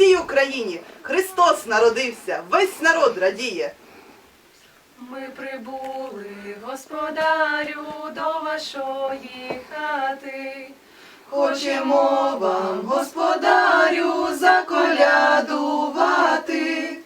всій Україні Христос народився, весь народ радіє. Ми прибули, господарю, до вашої хати. Хочемо вам, господарю, заколядувати.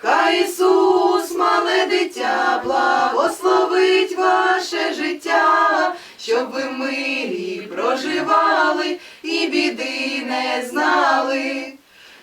Хай Ісус, мале дитя, благословить ваше життя, щоб ви мирі проживали і біди не знали.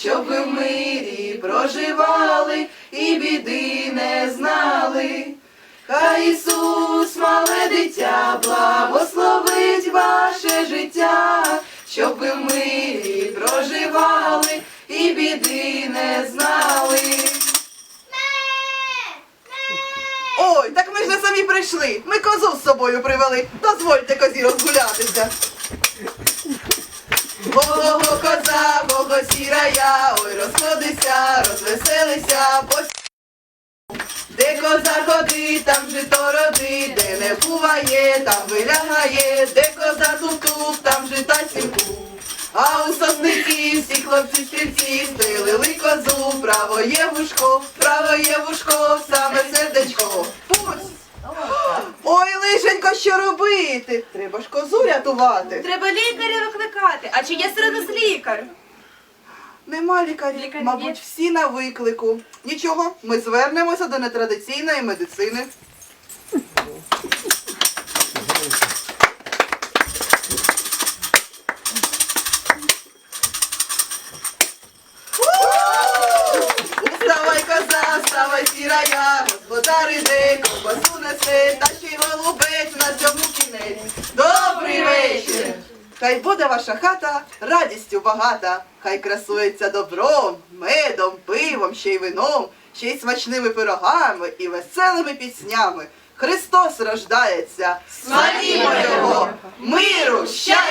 щоб ви в мирі проживали і біди не знали. Хай Ісус, мале дитя, благословить ваше життя, щоб ви в мирі проживали і біди не знали. Ой, так ми ж не самі прийшли. Ми козу з собою привели. Дозвольте козі розгулятися. Го-го-го, коза, сіра я, розвеселися, по де коза ходить, там жито роди, де не буває, там вилягає, де коза туп-туп, там жита сімку. А у сосниці всі хлопці стрільці стелили козу, право є вушко, право є вушко, саме сердечко. Пусть! Ой, лишенько, що робити? Треба ж козу рятувати. Треба лікаря викликати. А чи є серед нас лікар? Нема лікарів, Лікарі мабуть, всі на виклику. Нічого, ми звернемося до нетрадиційної медицини. Вставай, коза, вставай, сірая, господар Хай буде ваша хата радістю багата, хай красується добром, медом, пивом, ще й вином, ще й смачними пирогами і веселими піснями. Христос рождається, славімо Його, миру, щастя!